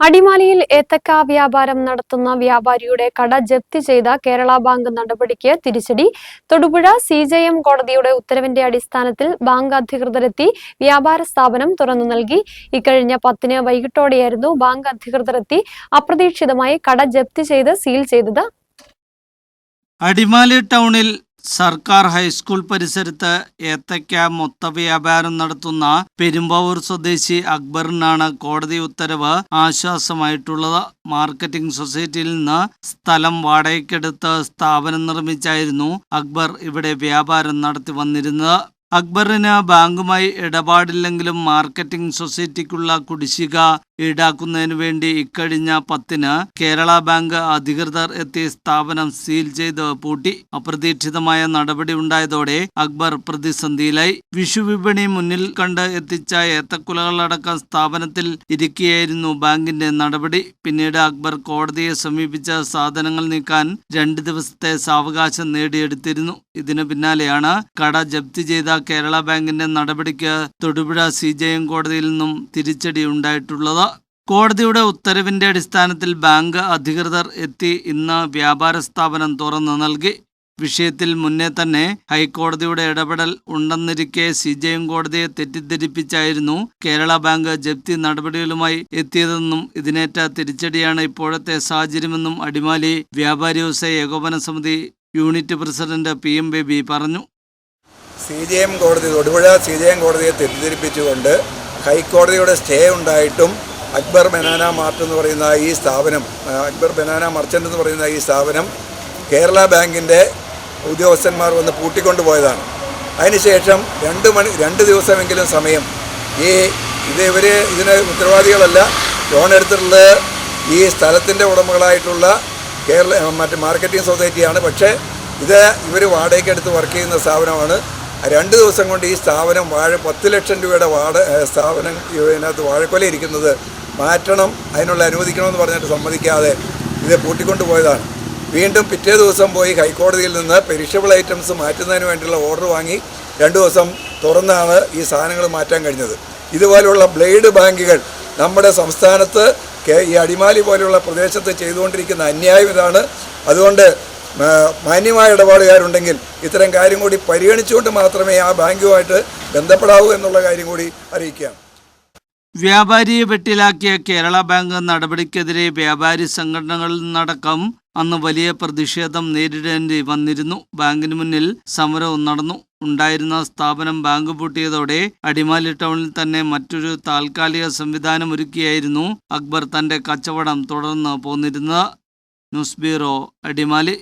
അടിമാലിയിൽ ഏത്തക്ക വ്യാപാരം നടത്തുന്ന വ്യാപാരിയുടെ കട ജപ്തി ചെയ്ത കേരള ബാങ്ക് നടപടിക്ക് തിരിച്ചടി. തൊടുപുഴ സി ജെ എം കോടതിയുടെ ഉത്തരവിന്റെ അടിസ്ഥാനത്തിൽ ബാങ്ക് അധികൃതരെത്തി വ്യാപാര സ്ഥാപനം തുറന്നു നൽകി. ഇക്കഴിഞ്ഞ പത്തിന് വൈകിട്ടോടെയായിരുന്നു ബാങ്ക് അധികൃതരെത്തി അപ്രതീക്ഷിതമായി കട ജപ്തി ചെയ്ത് സീൽ ചെയ്തത്. അടിമാലി ടൗണിൽ സർക്കാർ ഹൈസ്കൂൾ പരിസരത്ത് ഏത്തയ്ക്ക മൊത്ത വ്യാപാരം നടത്തുന്ന പെരുമ്പാവൂർ സ്വദേശി അക്ബറിനാണ് കോടതി ഉത്തരവ് ആശ്വാസമായിട്ടുള്ളത്. മാർക്കറ്റിംഗ് സൊസൈറ്റിയിൽ നിന്ന് സ്ഥലം വാടകയ്ക്കെടുത്ത് സ്ഥാപനം നിർമ്മിച്ചായിരുന്നു അക്ബർ ഇവിടെ വ്യാപാരം നടത്തി വന്നിരുന്നത്. അക്ബറിന് ബാങ്കുമായി ഇടപാടില്ലെങ്കിലും മാർക്കറ്റിംഗ് സൊസൈറ്റിക്കുള്ള കുടിശ്ശിക ഈടാക്കുന്നതിനു വേണ്ടി ഇക്കഴിഞ്ഞ പത്തിന് കേരള ബാങ്ക് അധികൃതർ എത്തി സ്ഥാപനം സീൽ ചെയ്ത് പൂട്ടി. അപ്രതീക്ഷിതമായ നടപടി ഉണ്ടായതോടെ അക്ബർ പ്രതിസന്ധിയിലായി. വിഷു വിപണി മുന്നിൽ കണ്ട് എത്തിച്ച ഏത്തക്കുലകളടക്കം സ്ഥാപനത്തിൽ ഇരിക്കുകയായിരുന്നു ബാങ്കിന്റെ നടപടി. പിന്നീട് അക്ബർ കോടതിയെ സമീപിച്ച സാധനങ്ങൾ നീക്കാൻ രണ്ട് ദിവസത്തെ സാവകാശം നേടിയെടുത്തിരുന്നു. ഇതിനു പിന്നാലെയാണ് കട ജപ്തി ചെയ്ത കേരള ബാങ്കിന്റെ നടപടിക്ക് തൊടുപുഴ സി കോടതിയിൽ നിന്നും തിരിച്ചടി ഉണ്ടായിട്ടുള്ളത്. കോടതിയുടെ ഉത്തരവിന്റെ അടിസ്ഥാനത്തിൽ ബാങ്ക് അധികൃതർ എത്തി ഇന്ന് വ്യാപാര സ്ഥാപനം തുറന്നു നൽകി. വിഷയത്തിൽ മുന്നേ തന്നെ ഹൈക്കോടതിയുടെ ഇടപെടൽ ഉണ്ടെന്നിരിക്കെ സി ജെ എം കോടതിയെ തെറ്റിദ്ധരിപ്പിച്ചായിരുന്നു കേരള ബാങ്ക് ജപ്തി നടപടികളുമായി എത്തിയതെന്നും ഇതിനേറ്റ തിരിച്ചടിയാണ് ഇപ്പോഴത്തെ സാഹചര്യമെന്നും അടിമാലി വ്യാപാരി വ്യവസായ ഏകോപന സമിതി unit president P M Baby പറഞ്ഞു. സി ജെ എം കോടതി തൊടുപുഴ സി ജെ എം കോടതിയെ തെറ്റിദ്ധരിപ്പിച്ചുകൊണ്ട് ഹൈക്കോടതിയുടെ സ്റ്റേ ഉണ്ടായിട്ടും അക്ബർ ബനാന മാർട്ട് എന്ന് പറയുന്ന ഈ സ്ഥാപനം അക്ബർ ബനാന മർച്ചന്റ് എന്ന് പറയുന്ന ഈ സ്ഥാപനം കേരള ബാങ്കിന്റെ ഉദ്യോഗസ്ഥന്മാർ വന്ന് പൂട്ടിക്കൊണ്ടു പോയതാണ് അതിനുശേഷം രണ്ട് മണി രണ്ട് ദിവസമെങ്കിലും സമയം. ഈ ഇത് ഇവർ ഇതിന് ഉത്തരവാദികളല്ല. ലോൺ എടുത്തിട്ടുള്ളത് ഈ സ്ഥലത്തിന്റെ ഉടമകളായിട്ടുള്ള കേരള മറ്റ് മാർക്കറ്റിംഗ് സൊസൈറ്റിയാണ്. പക്ഷേ ഇത് ഇവർ വാടകയ്ക്കെടുത്ത് വർക്ക് ചെയ്യുന്ന സ്ഥാപനമാണ്. രണ്ട് ദിവസം കൊണ്ട് ഈ സ്ഥാപനം വാഴ പത്ത് ലക്ഷം രൂപയുടെ വാട സ്ഥാപനം ഇതിനകത്ത് വാഴക്കൊല ഇരിക്കുന്നത് മാറ്റണം അതിനുള്ള അനുവദിക്കണമെന്ന് പറഞ്ഞിട്ട് സമ്മതിക്കാതെ ഇത് പൂട്ടിക്കൊണ്ട് പോയതാണ് വീണ്ടും പിറ്റേ ദിവസം പോയി ഹൈക്കോടതിയിൽ നിന്ന് പെരിഷബിൾ ഐറ്റംസ് മാറ്റുന്നതിന് വേണ്ടിയുള്ള ഓർഡർ വാങ്ങി രണ്ട് ദിവസം തുറന്നാണ് ഈ സാധനങ്ങൾ മാറ്റാൻ കഴിഞ്ഞത്. ഇതുപോലുള്ള ബ്ലേഡ് ബാങ്കുകൾ നമ്മുടെ സംസ്ഥാനത്ത് ഈ അടിമാലി പോലെയുള്ള പ്രദേശത്ത് ചെയ്തുകൊണ്ടിരിക്കുന്ന അന്യായം ഇതാണ്. അതുകൊണ്ട് മാന്യമായ ഇടപാടുകാരുണ്ടെങ്കിൽ ഇത്തരം കാര്യം കൂടി പരിഗണിച്ചുകൊണ്ട് മാത്രമേ ആ ബാങ്കുമായിട്ട് ബന്ധപ്പെടാവൂ എന്നുള്ള കാര്യം കൂടി അറിയിക്കുകയാണ്. വ്യാപാരിയെ വെട്ടിലാക്കിയ കേരള ബാങ്ക് നടപടിക്കെതിരെ വ്യാപാരി സംഘടനകളിൽ നിന്നടക്കം അന്ന് വലിയ പ്രതിഷേധം നേരിടേണ്ടി വന്നിരുന്നു. ബാങ്കിന് മുന്നിൽ സമരവും നടന്നു. ഉണ്ടായിരുന്ന സ്ഥാപനം ബാങ്ക് പൂട്ടിയതോടെ അടിമാലി ടൗണിൽ തന്നെ മറ്റൊരു താൽക്കാലിക സംവിധാനം ഒരുക്കിയായിരുന്നു അക്ബർ തന്റെ കച്ചവടം തുടർന്ന് പോന്നിരുന്നത്. News bureau Adimali.